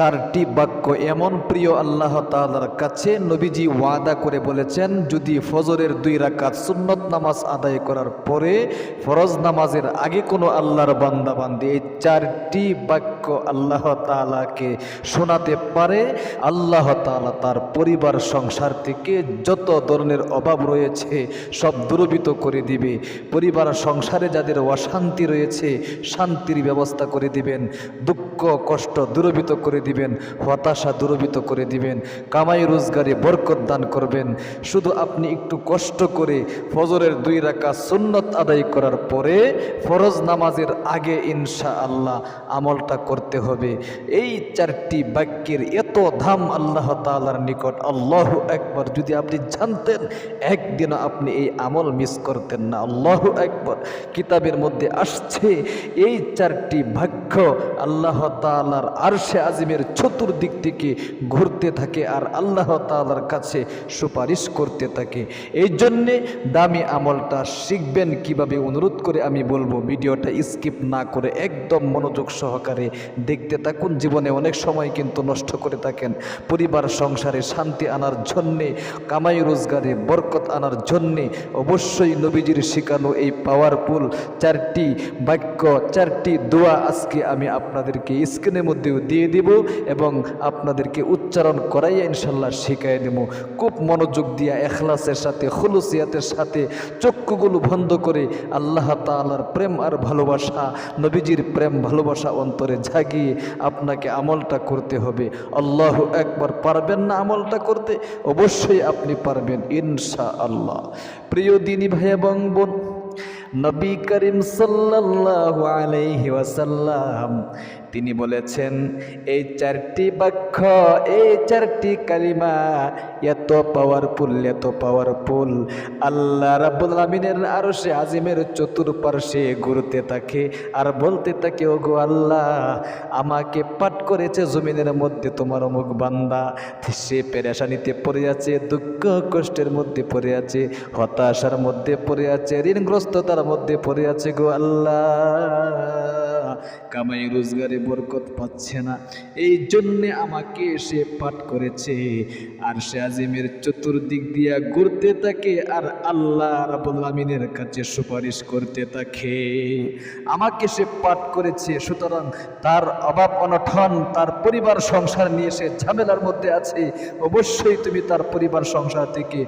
চারটি বাক্য এমন প্রিয় আল্লাহ তালার কাছে নবীজি ওয়াদা করে বলেছেন, যদি ফজরের দুই রাকাত সুন্নত নামাজ আদায় করার পরে ফরজ নামাজের আগে কোনো আল্লাহর বান্দা বান্দি এই চারটি বাক্য আল্লাহ তাআলাকে শোনাতে পারে। আল্লাহ তাআলা তার পরিবার, সংসার থেকে যত ধরনের অভাব রয়েছে সব দূরবিত করে দিবে। পরিবার, সংসারে যাদের অশান্তি রয়েছে, শান্তির ব্যবস্থা করে দিবেন। দুঃখ, কষ্ট দূরবিত করে দিবেন, হতাশা দূরবিত করে দিবেন। কামাই, রোজগারে বরকত দান করবেন। শুধু আপনি একটু কষ্ট করে ফজরের দুই রাখা সুন্নত আদায় করার পরে ফরজ নামাজের আগে ইনশা আল্লাহ আমলটা করতে হবে। এই চারটি বাক্যের এত ধাম আল্লাহ তালার নিকট, আল্লাহ একবার যদি আপনি জানতেন, একদিনও আপনি এই আমল মিস করতেন না। আল্লাহ একবার কিতাবের মধ্যে আসছে, এই চারটি বাক্য আল্লাহ তাআলার আরশে আজিমের চতুর্দিক থেকে ঘুরতে থাকে আর আল্লাহ তালার কাছে সুপারিশ করতে থাকে। এই জন্যে দামি আমলটা শিখবেন কীভাবে? অনুরোধ করে আমি বলব, ভিডিওটা স্কিপ না করে একদম মনোযোগ সহকারে দেখতে থাকুন। জীবনে অনেক সময় কিন্তু নষ্ট করে থাকেন। পরিবার, সংসারে শান্তি আনার জন্যে, কামাই রোজগারে বরকত আনার জন্যে অবশ্যই নবীজির শিখানো এই পাওয়ারফুল চারটি বাক্য, চারটি দোয়া আজকে আমি আপনাদেরকে স্ক্রিনের মধ্যেও দিয়ে দিব এবং আপনাদেরকে উচ্চারণ করাইয়া ইনশাল্লাহ শিখাই দেব। খুব মনোযোগ দিয়া এখলাসের সাথে, খুলুসিয়াতের সাথে চক্ষুগুলো বন্ধ করে আল্লাহ তাআলার প্রেম আর ভালোবাসা, নবীজির প্রেম, ভালোবাসা অন্তরে জাগিয়ে আপনাকে আমলটা করতে হবে। আল্লাহ একবার পারবেন না আমলটা করতে? অবশ্যই আপনি পারবেন ইনশা আল্লাহ প্রিয় দিনী ভাই এবং বোন নবী করিম সাল্লাল্লাহু আলাইহি ওয়াসাল্লাম তিনি বলেছেন, এই চারটি বাক্য, এই চারটি কালিমা এত পাওয়ারফুল এত পাওয়ারফুল আল্লাহ রাবুল আমিনের আরও সে আজিমের চতুর্পার্শ্বে ঘুরতে থাকে আর বলতে থাকে ও গো আল্লাহ, আমাকে পাঠ করেছে জমিনের মধ্যে তোমার অমুক বান্দা। সে পেরেশানিতে পড়ে আছে, দুঃখ কষ্টের মধ্যে পড়ে আছে, হতাশার মধ্যে পড়ে আছে, ঋণগ্রস্ততার মধ্যে পড়ে আছে, গো আল্লাহ। কামাই রোজগারে বরকত পাচ্ছে না। এই জন্যে আমাকে সে পাঠ করেছে। আর সে আজিমের চতুর্দিক দিয়া ঘুরতে থাকে আর আল্লাহ রাবুল আমিনের কাছে সুপারিশ করতে থাকে। আমাকে সে পাঠ করেছে, সুতরাং তার অভাব অনঠন তার পরিবার সংসার নিয়ে সে ঝামেলার মধ্যে আছে। অবশ্যই তুমি তার পরিবার সংসার থেকে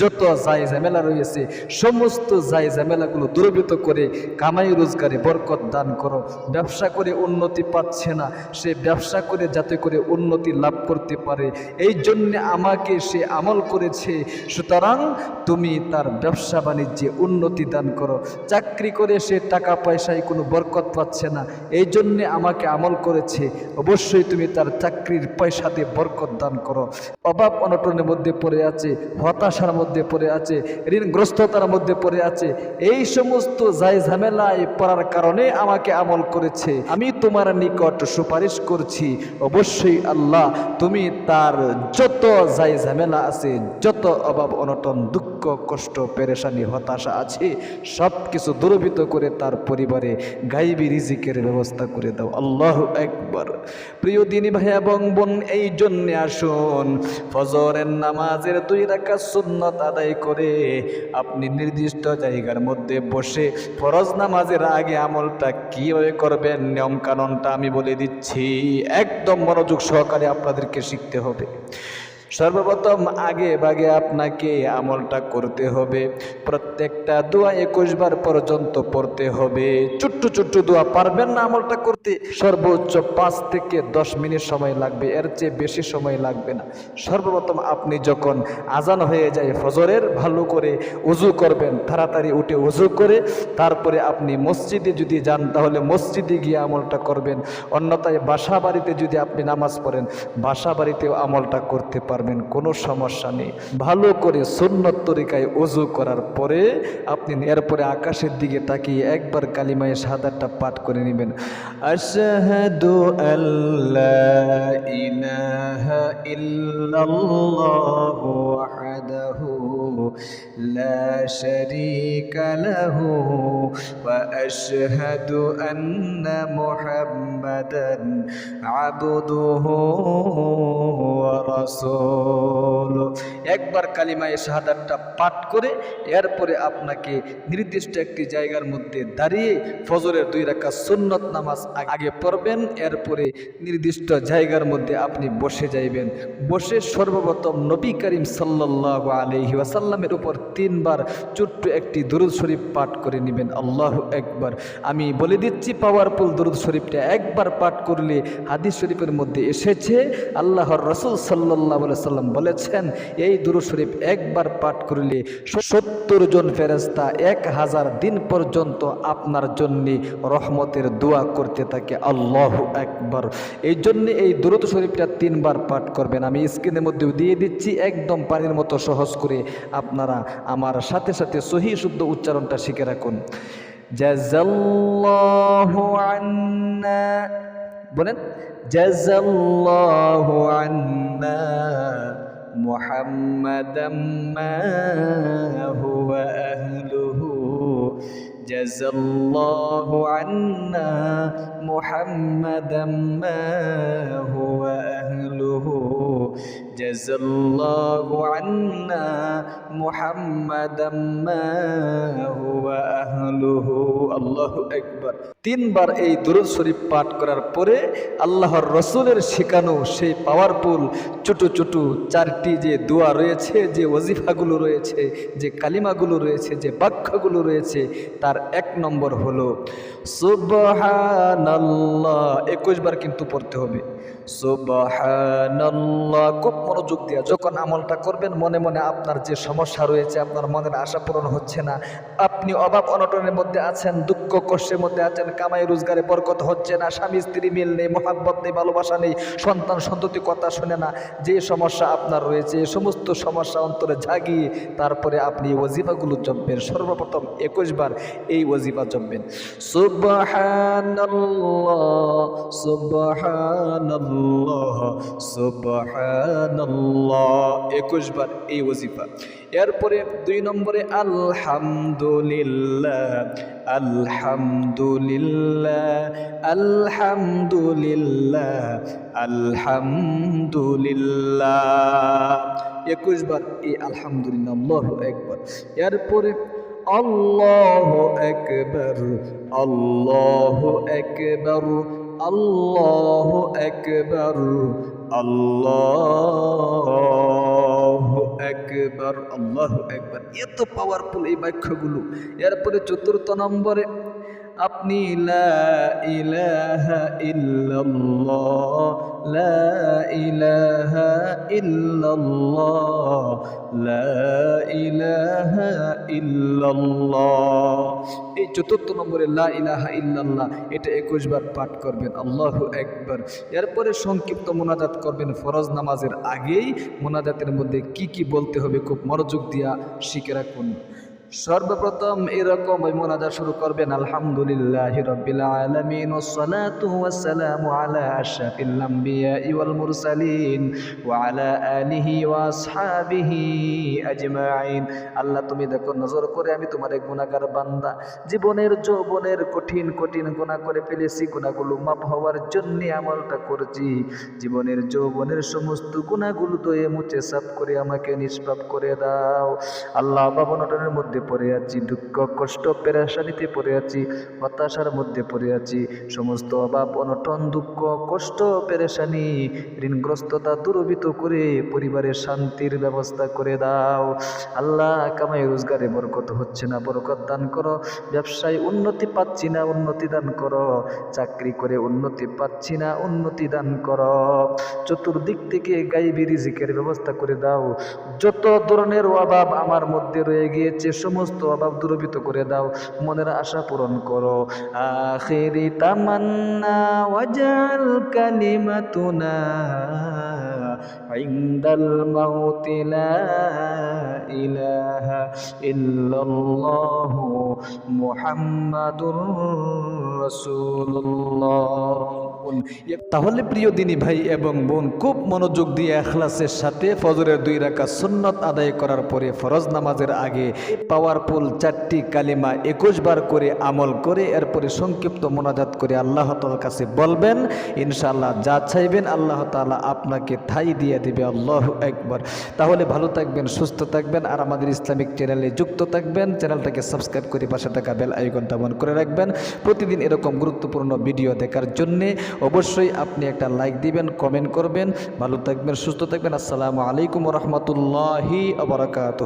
যত যাই ঝামেলা রয়েছে, সমস্ত যাই ঝামেলাগুলো দূরীভূত করে কামাই রোজগারে বরকত দান করো। ব্যবসা করে উন্নতি পাচ্ছে না, সে ব্যবসা করে যাতে করে উন্নতি লাভ করতে পারে। এই জন্য আমাকে সে আমল করেছে। সুতরাং তুমি তার ব্যবসা বাণিজ্যে উন্নতি দান করো। চাকরি করে সে টাকা পয়সায় কোনো বরকত পাচ্ছে না, এই জন্যে আমাকে আমল করেছে। অবশ্যই তুমি তার চাকরির পয়সাতে বরকত দান করো। অভাব অনটনের মধ্যে পড়ে আছে, হতাশার মধ্যে পড়ে আছে, ঋণগ্রস্ততার মধ্যে পড়ে আছে। এই সমস্ত যাই ঝামেলায় পড়ার কারণে আমাকে আমল করেছে, আমি তোমার নিকট সুপারিশ করছি। অবশ্যই আল্লাহ, তুমি তার যত যাই ঝামেলা আছে, যত অভাব অনটন, দুঃখ, কষ্ট, পেরেশানি, হতাশা আছে সব কিছু দূরভীত করে তার পরিবারে গাইবি রিজিকের ব্যবস্থা করে দাও। আল্লাহ একবার প্রিয় দিনী ভাই এবং বোন, এই জন্যে আসুন, ফজরের নামাজের দুই রাখা সুন্নত আদায় করে আপনি নির্দিষ্ট জায়গার মধ্যে বসে ফরজ নামাজের আগে আমলটা কীভাবে করবেন নিয়ম কানুনটা আমি বলে দিচ্ছি। একদম মনোযোগ সহকারে আপনাদেরকে শিখতে হবে। সর্বপ্রথম আগে বাগে আপনাকে আমলটা করতে হবে। প্রত্যেকটা দোয়া একুশ বার পর্যন্ত পড়তে হবে। ছোট্ট ছোট্ট দোয়া পারবেন না আমলটা করতে। সর্বোচ্চ পাঁচ থেকে দশ মিনিট সময় লাগবে, এর চেয়ে বেশি সময় লাগবে না। সর্বপ্রথম আপনি যখন আজান হয়ে যায় ফজরের, ভালো করে উজু করবেন, তাড়াতাড়ি উঠে উজু করে, তারপরে আপনি মসজিদে যদি যান, তাহলে মসজিদে গিয়ে আমলটা করবেন। অন্যথায় বাসা বাড়িতে যদি আপনি নামাজ পড়েন বাসা বাড়িতেও আমলটা করতে পারবেন, কোনো সমস্যা নেই। ভালো করে সুন্নত তরিকায় উজু করার পরে আপনি এরপরে আকাশের দিকে তাকিয়ে একবার কালিমায় সাদারটা পাঠ করে নেবেন। আশহাদু আল্লাহ ইলাহা ইল্লাল্লাহু ওয়াহদাহু لا شريك له وأشهد أن محمدا عبده ورسوله একবার কালিমায়ে শাহাদাতটা পাঠ করে এরপরে আপনাকে নির্দিষ্ট একটি জায়গার মধ্যে দাঁড়িয়ে ফজরের দুই রাকাত সুন্নত নামাজ আগে পড়বেন এরপরে নির্দিষ্ট জায়গার মধ্যে আপনি বসে যাইবেন বসে সর্বপ্রথম নবী করিম সাল্লাহ আলহি ওয়াসাল্লামের উপর তিনবার ছোট্ট একটি দুরুদ শরীফ পাঠ করে নেবেন। আল্লাহ একবার আমি বলে দিচ্ছি পাওয়ারফুল দুরুদ শরীফটা একবার পাঠ করলে হাদিস শরীফের মধ্যে এসেছে। আল্লাহর রসুল সাল্লাহ সাল্লাম বলেছেন, এই দুরুদ শরীফ একবার পাঠ করলে সত্তর জন ফেরেস্তা এক হাজার দিন পর্যন্ত আপনার জন্যে রহমতের দোয়া করতে থাকে। আল্লাহ একবার এই জন্যে এই দুরুদ শরীফটা তিনবার পাঠ করবেন। আমি স্ক্রিনের মধ্যেও দিয়ে দিচ্ছি, একদম পানির মতো সহজ করে আপনারা আমার সাথে সাথে সহি শুদ্ধ উচ্চারণটা শিখে রাখুন। বলেন জাজাল্লাহু আন্না জাজাল্লাহু আন্না মুহাম্মাদাম মা হুয়া আহলুহু। আল্লাহু আকবার। তিনবার এই দুরূদ শরীফ পাঠ করার পরে আল্লাহর রসুলের শেখানো সেই পাওয়ারফুল ছোট ছোট চারটি যে দোয়া রয়েছে, যে ওজিফাগুলো রয়েছে, যে কালিমাগুলো রয়েছে, যে বাক্যগুলো রয়েছে, তার এক নম্বর হলো, সুবহানাল্লাহ। একুশ বার কিন্তু পড়তে হবে। সুবহানাল্লাহ খুব মনোযোগ দিয়া যখন আমলটা করবেন, মনে মনে আপনার যে সমস্যা রয়েছে, আপনার মনের আশা পূরণ হচ্ছে না। আপনি অভাব অনটনের মধ্যে আছেন, দুঃখ কষ্টের মধ্যে আছেন, কামাই রোজগারে বরকত হচ্ছে না, স্বামী, স্ত্রী মিল নেই, মহাব্বত নেই, ভালোবাসা নেই, সন্তান সন্ততি কথা শুনে না। যে সমস্যা আপনার রয়েছে সমস্ত সমস্যা অন্তরে জাগিয়ে তারপরে আপনি এই ওজিফাগুলো জপবেন। সর্বপ্রথম একুশ বার এই ওজিফা জপবেন। সুবহানাল্লাহ সুবহানাল্লাহ। সুবহানাল্লাহ। একুশ বার এই ওজিফা এরপরে দুই নম্বরে আলহামদুলিল্লাহ আলহামদুলিল্লাহ আলহামদুলিল্লাহ আলহামদুলিল্লাহ। একুশ বার এই আলহামদুলিল্লাহ আল্লাহ একবার। এরপরে আল্লাহ একবার আল্লাহ একবার আল্লাহ একবার আল্লাহ একবার আল্লাহ একবার এত পাওয়ারফুল এই বাক্যগুলো। এরপরে চতুর্থ নম্বরে আপনি লা ইলাহা ইল্লাল্লাহ, লা ইলাহা লা ইলাহা এই চতুর্থ নম্বরে লা ইলাহা ইল্লাল্লাহ, এটা একুশ বার পাঠ করবেন, আল্লাহ একবার এরপরে সংক্ষিপ্ত মোনাজাত করবেন, ফরজ নামাজের আগেই মোনাজাতের মধ্যে কি কি বলতে হবে, খুব মনোযোগ দিয়া শিখে রাখুন। সর্বপ্রথম এরকম মোনাজা শুরু করবেন, আলহামদুলিল্লাহ রব্বিল আলামিন ওয়াসসালামু আলা আশরাফিল আমবিয়া ওয়াল মুরসালিন ওয়া আলা আলিহি ওয়া আল্লাহ, তুমি দেখো, নজর করে আমি তোমার এক গুনাহগার বান্দা। জীবনের যৌবনের কঠিন কঠিন গুনাহ করে ফেলেছি, গুনাহগুলো মাপ হওয়ার জন্য আমলটা করছি। জীবনের যৌবনের সমস্ত গুনাহগুলো দয়ে মুছে সাফ করে আমাকে নিষ্পাপ করে দাও। আল্লাহ, বাবা, নটনের মধ্যে পড়ে আছি, দুঃখ, কষ্ট, পেরেশানিতে পড়ে আছি, হতাশার মধ্যে পড়ে আছি। সমস্ত অভাব, অনটন, দুঃখ, কষ্ট, পেরেশানি, ঋণগ্রস্ততা দূরবিত করে পরিবারের শান্তির ব্যবস্থা করে দাও। আল্লাহ, কামাই রোজগারে বরকত হচ্ছে না, বরকত দান করো। ব্যবসায় উন্নতি পাচ্ছি না, উন্নতি দান করো। চাকরি করে উন্নতি পাচ্ছি না, উন্নতি দান করো। চতুর্দিক থেকে গাইবি রিজিকের ব্যবস্থা করে দাও। যত ধরনের অভাব আমার মধ্যে রয়ে গিয়েছে সমস্ত অভাব দূরবিত করে দাও, মনের আশা পূরণ করো। আখিরি তামান্না ওয়াজাল কালিমাতুনা ইনদাল মাউতি লা ইলাহা ইল্লাল্লাহু মুহাম্মাদুর রাসূলুল্লাহ। তাহলে প্রিয় দিনী ভাই এবং বোন, খুব মনোযোগ দিয়ে এখলাসের সাথে ফজরের দুই রাখা সুন্নত আদায় করার পরে ফরজ নামাজের আগে পাওয়ারফুল চারটি কালিমা একুশ বার করে আমল করে এরপরে সংক্ষিপ্ত মোনাজাত করে আল্লাহ তালার কাছে বলবেন, ইনশাআল্লাহ যা চাইবেন আল্লাহ তাআলা আপনাকে ঠাই দিয়ে দেবে। আল্লাহ একবার তাহলে ভালো থাকবেন, সুস্থ থাকবেন আর আমাদের ইসলামিক চ্যানেলে যুক্ত থাকবেন। চ্যানেলটাকে সাবস্ক্রাইব করে পাশে থাকা বেল আইকনটা বন্ধ করে রাখবেন। প্রতিদিন এরকম গুরুত্বপূর্ণ ভিডিও দেখার জন্যে অবশ্যই আপনি একটা লাইক দিবেন কমেন্ট করবেন। ভালো থাকবেন, সুস্থ থাকবেন। আসসালামু আলাইকুম রহমতুল্লাহি আবরাকাত